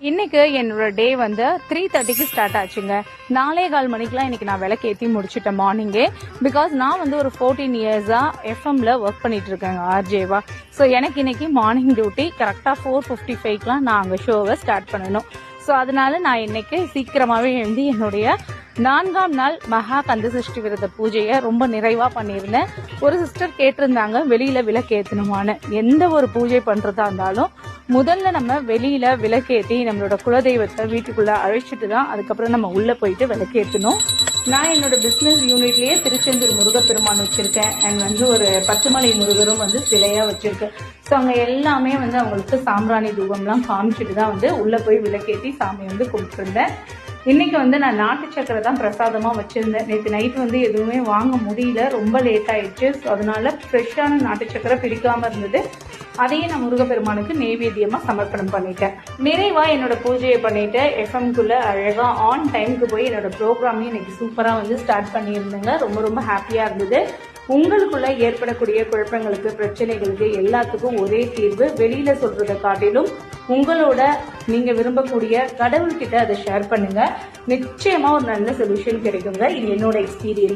இன்னைக்கு என்னோட டே வந்து த்ரீ தேர்ட்டிக்கு ஸ்டார்ட் ஆச்சுங்க. நாலே கால் மணிக்கெலாம் இன்னைக்கு நான் விளக்கு ஏற்றி முடிச்சிட்டேன் மார்னிங்கே பிகாஸ் நான் வந்து ஒரு ஃபோர்டீன் இயர்ஸாக எஃப்எம்ல ஒர்க் பண்ணிட்டு இருக்கேங்க ஆர்ஜேவா ஸோ எனக்கு இன்னைக்கு மார்னிங் டியூட்டி கரெக்டாக ஃபோர் ஃபிஃப்டி ஃபைவ்க்குலாம் நான் அங்கே ஷோவை ஸ்டார்ட் பண்ணணும். ஸோ அதனால நான் இன்னைக்கு சீக்கிரமாகவே எழுந்து என்னுடைய நான்காம் நாள் மகா கந்த சஷ்டி விரத பூஜையை ரொம்ப நிறைவா பண்ணியிருந்தேன். ஒரு சிஸ்டர் கேட்டிருந்தாங்க வெளியில விளக்கேற்றணுமான்னு எந்த ஒரு பூஜை பண்றதா இருந்தாலும் முதல்ல நம்ம வெளியில விளக்கேற்றி நம்மளோட குலதெய்வத்தை வீட்டுக்குள்ள அழைச்சிட்டு தான் அதுக்கப்புறம் நம்ம உள்ள போயிட்டு விளக்கேற்றணும் நான் என்னோட பிஸ்னஸ் யூனிட்லயே திருச்செந்தூர் முருகப்பெருமான் வச்சிருக்கேன். அண்ட் வந்து ஒரு பத்துமலை முருகரும் வந்து சிலையா வச்சிருக்கேன் ஸோ அவங்க எல்லாமே வந்து அவங்களுக்கு சாம்பிராணி தூபம்லாம் காமிச்சிட்டு தான் வந்து உள்ள போய் விளக்கேற்றி சாமி வந்து கும்பிட்டுருந்தேன். இன்னைக்கு வந்து நான் நாட்டு சக்கரை தான் பிரசாதமாக வச்சுருந்தேன். நேற்று நைட் வந்து எதுவுமே வாங்க முடியல. ரொம்ப லேட் ஆயிடுச்சு. ஸோ அதனால ஃப்ரெஷ்ஷான நாட்டு சக்கரை பிடிக்காமல் இருந்தது. அதையும் நான் முருகப்பெருமானுக்கு நெய்வேத்தியமாக சமர்ப்பணம் பண்ணிட்டேன். நிறைவாக என்னோட பூஜையை பண்ணிட்டு எஃப்எம்குள்ள அழகாக ஆன் டைமுக்கு போய் என்னோட ப்ரோக்ராமையும் எனக்கு சூப்பராக வந்து ஸ்டார்ட் பண்ணியிருந்தேங்க. ரொம்ப ரொம்ப ஹாப்பியாக இருந்தது. உங்களுக்குள்ள ஏற்படக்கூடிய குழப்பங்களுக்கு பிரச்சனைகளுக்கு எல்லாத்துக்கும் ஒரே தீர்வு வெளியில சொல்றதை காட்டிலும் உங்களோட நீங்க விரும்பக்கூடிய கடவுள்கிட்ட அதை ஷேர் பண்ணுங்க. நிச்சயமா ஒரு நல்ல சொல்யூஷன் கிடைக்குங்க. இது என்னோட எக்ஸ்பீரியன்ஸ்